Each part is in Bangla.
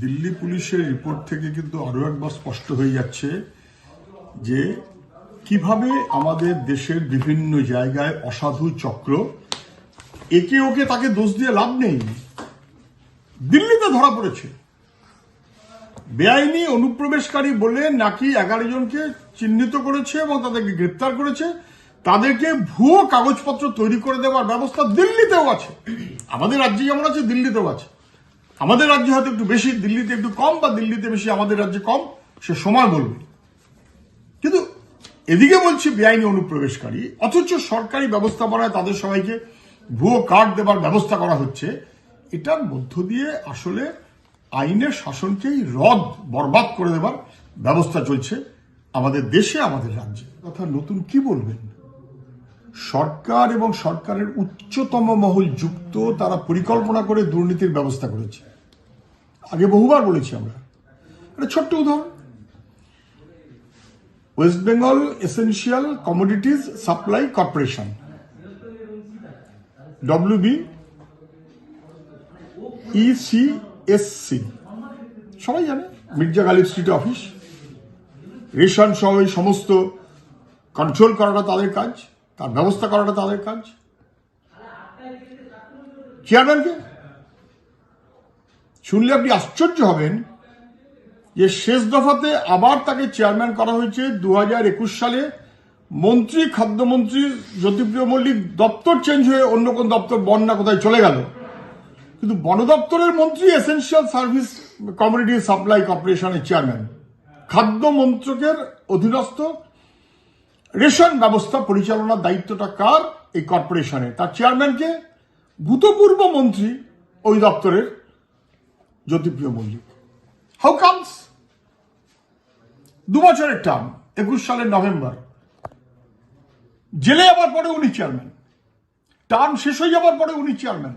দিল্লি পুলিশের রিপোর্ট থেকে কিন্তু আরও একবার স্পষ্ট হয়ে যাচ্ছে যে কীভাবে আমাদের দেশের বিভিন্ন জায়গায় অসাধু চক্র, একে ওকে তাকে দোষ দিয়ে লাভ নেই। দিল্লিতে ধরা পড়েছে। বেআইনি অনুপ্রবেশকারী বলে নাকি এগারো জনকে চিহ্নিত করেছে এবং তাদেরকে গ্রেপ্তার করেছে, তাদেরকে ভুয়ো কাগজপত্র তৈরি করে দেওয়ার ব্যবস্থা দিল্লিতেও আছে। আমাদের রাজ্যে যেমন আছে, দিল্লিতেও আছে। আমাদের রাজ্যে হয়তো একটু বেশি, দিল্লিতে একটু কম বা দিল্লিতে বেশি, আমাদের রাজ্যে কম, সে সময় বলবে। কিন্তু এদিকে বলছি বেআইনি অনুপ্রবেশকারী, অথচ সরকারি ব্যবস্থাপনায় তাদের সবাইকে ভুয়ো কার্ড দেবার ব্যবস্থা করা হচ্ছে। এটার মধ্য দিয়ে আসলে আইনের শাসনকেই রদ, বরবাদ করে দেবার ব্যবস্থা চলছে আমাদের দেশে, আমাদের রাজ্যে। কথা নতুন কি বলবেন? সরকার এবং সরকারের উচ্চতম মহল যুক্ত তারা পরিকল্পনা করে দুর্নীতির ব্যবস্থা করেছে। আগে বহুবার বলেছি আমরা। একটা ছোট্ট উদাহরণ। West Bengal essential commodities supply corporation WBECSC ইসিএসসি সবাই জানে, Mirza Ghalib street office. Ration সহ এই সমস্ত কন্ট্রোল করাটা তাদের কাজ, তার ব্যবস্থা করাটা তাদের কাজ। চেয়ারম্যানকে শুনলে আপনি আশ্চর্য হবেন। যে শেষ দফাতে আবার তাকে চেয়ারম্যান করা হয়েছে দু একুশ সালে। মন্ত্রী, খাদ্যমন্ত্রী, জ্যোতিপ্রিয় মল্লিক, দপ্তর চেঞ্জ হয়ে অন্য কোন দপ্তর বন্যা কোথায় চলে গেল। কিন্তু বন দপ্তরের মন্ত্রী এসেনশিয়াল সার্ভিস কমিউনিটি সাপ্লাই কর্পোরেশনের চেয়ারম্যান খাদ্য মন্ত্রকের অধীনস্থ। রেশন ব্যবস্থা পরিচালনার দায়িত্বটা কার? এই কর্পোরেশনের তার চেয়ারম্যানকে ভূতপূর্ব মন্ত্রী ওই দপ্তরের জ্যোতিপ্রিয় মল্লিক হাউ কামস দু বছরের টার্ম একুশ সালের নভেম্বর জেলে যাবার পরে উনি চেয়ারম্যান টার্ম শেষ হয়ে যাবার পরে উনি চেয়ারম্যান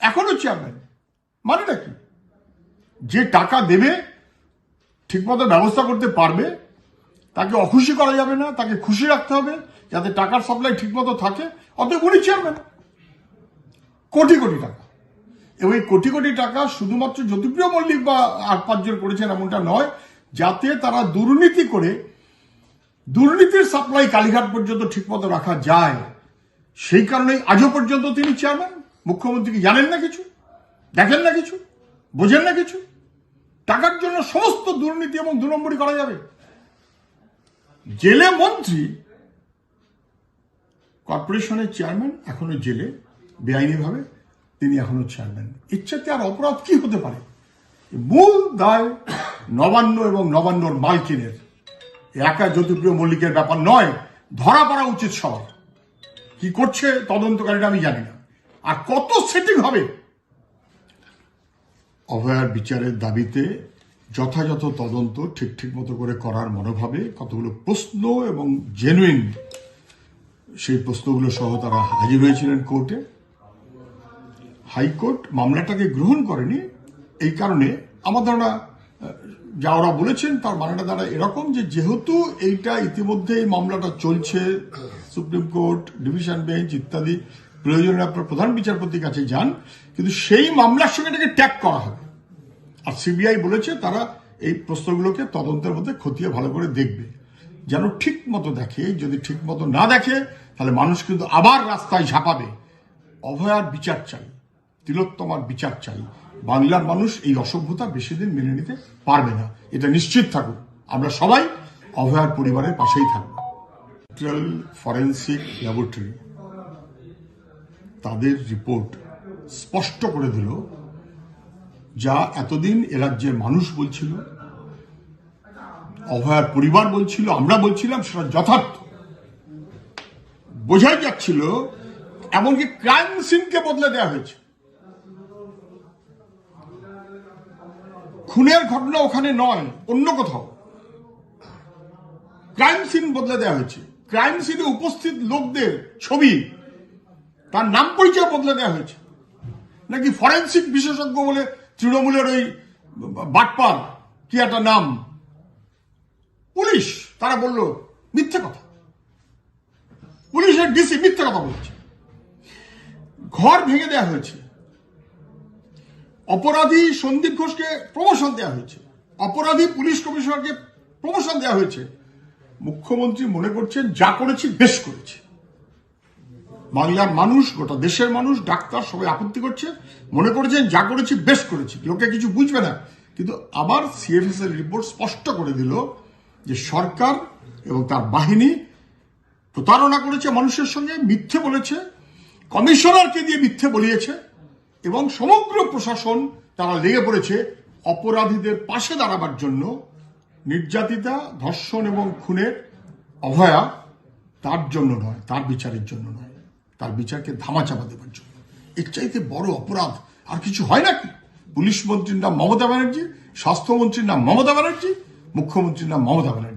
এখনও চেয়ারম্যান মানেটা কি? যে টাকা দেবে, ঠিকমতো ব্যবস্থা করতে পারবে, তাকে অখুশি করা যাবে না, তাকে খুশি রাখতে হবে, যাতে টাকার সাপ্লাই ঠিকমতো থাকে। অতএব উনি চেয়ারম্যান কোটি কোটি টাকা। এবং এই কোটি কোটি টাকা শুধুমাত্র জ্যোতিপ্রিয় মল্লিক বা আর পাঁচজন করেছেন এমনটা নয়, যাতে তারা দুর্নীতি করে দুর্নীতির সাপ্লাই কালীঘাট পর্যন্ত ঠিকমতো রাখা যায়। সেই কারণেই আজও পর্যন্ত তিনি চেয়ারম্যান মুখ্যমন্ত্রী জানেন না কিছু? দেখেন না কিছু? বোঝেন না কিছু? টাকার জন্য সমস্ত দুর্নীতি এবং দু নম্বরই করা যাবে। জেলে মন্ত্রী কর্পোরেশনের চেয়ারম্যান এখনও জেলে, বেআইনিভাবে। তিনি এখনও চেয়ারম্যান। ইচ্ছাতে আর অপরাধ কি হতে পারে? মূল দায় নবান্ন এবং নবান্নর মালকিনের। একা জ্যোতিপ্রিয় মল্লিকের ব্যাপার নয়, ধরা পড়া উচিত সবার। কি করছে তদন্তকারীরা আমি জানি না। আর কত সেটিং হবে? অভয়ার বিচারের দাবিতে যথাযথ তদন্ত ঠিক ঠিক মতো করে করার মনোভাবে কতগুলো প্রশ্ন এবং জেনুইন সেই প্রশ্নগুলো সহ তারা হাজির হয়েছিলেন কোর্টে। হাইকোর্ট মামলাটাকে গ্রহণ করেনি, এই কারণে আমার ধারণা যা ওরা বলেছেন তার মানেটা দ্বারা এরকম যে যেহেতু এইটা ইতিমধ্যে এই মামলাটা চলছে, সুপ্রিম কোর্ট, ডিভিশন বেঞ্চ ইত্যাদি, প্রয়োজনে আপনার প্রধান বিচারপতির কাছে যান, কিন্তু সেই মামলার সঙ্গে এটাকে ট্যাগ করা হবে। আর সিবিআই বলেছে তারা এই প্রশ্নগুলোকে তদন্তের মধ্যে খতিয়ে ভালো করে দেখবে। যেন ঠিক মতো দেখে, যদি ঠিক মতো না দেখে, তাহলে মানুষ কিন্তু আবার রাস্তায় ঝাঁপাবে। অভয়ার বিচার চাই। তিলোত্তমার বিচার চাই। বাংলার মানুষ এই অসভ্যতা বেশি দিন মেনে নিতে পারবে না। এটা নিশ্চিত থাকুক। আমরা সবাই অভয়ার পরিবারের পাশেই থাকব। সেন্ট্রাল ফরেন্সিক ল্যাবরেটরি তাদের রিপোর্ট স্পষ্ট করে দিল যা এতদিন এ রাজ্যের মানুষ বলছিল, অভয়ার পরিবার বলছিল, আমরা বলছিলাম, সেটা যথার্থ। বোঝাই যাচ্ছিল, এমনকি ক্রাইম সিনকে বদলে দেওয়া হয়েছে। খুনের ঘটনা ওখানে নয়, অন্য কোথাও। ক্রাইম সিন বদলে দেওয়া হয়েছে। ক্রাইম সিনে উপস্থিত লোকদের ছবি, তার নাম পরিচয় বদলে দেওয়া হয়েছে। নাকি ফরেন্সিক বিশেষজ্ঞ বলে তৃণমূলের ওই বাটপার, কি একটা নাম? পুলিশ, তারা বলল, মিথ্যে কথা। পুলিশের ডিসি মিথ্যে কথা বলছে। ঘর ভেঙে দেওয়া হয়েছে। অপরাধী সন্দীপ ঘোষকে প্রমোশন দেওয়া হয়েছে। অপরাধী পুলিশ কমিশনারকে প্রমোশন দেওয়া হয়েছে। মুখ্যমন্ত্রী মনে করছেন, যা করেছি বেশ করেছে। বাংলার মানুষ, গোটা দেশের মানুষ, ডাক্তার সবাই আপত্তি করছে। মনে করেছেন, যা করেছি বেশ করেছি। লোকে কিছু বুঝবে না। কিন্তু আবার সিএফএস এর রিপোর্ট স্পষ্ট করে দিল যে সরকার এবং তার বাহিনী প্রতারণা করেছে মানুষের সঙ্গে, মিথ্যে বলেছে। কমিশনারকে দিয়ে মিথ্যে বলিয়েছে। এবং সমগ্র প্রশাসন তারা লেগে পড়েছে অপরাধীদের পাশে দাঁড়াবার জন্য। নির্যাতিতা, ধর্ষণ এবং খুনের অভয়া তার জন্য নয়, তার বিচারের জন্য নয়। তার বিচারকে ধামাচাপা দেবার জন্য। এর চাইতে বড় অপরাধ আর কিছু হয় নাকি? পুলিশ মন্ত্রীর নাম মমতা ব্যানার্জি, স্বাস্থ্যমন্ত্রীর নাম মমতা ব্যানার্জি, মুখ্যমন্ত্রীর নাম মমতা ব্যানার্জি।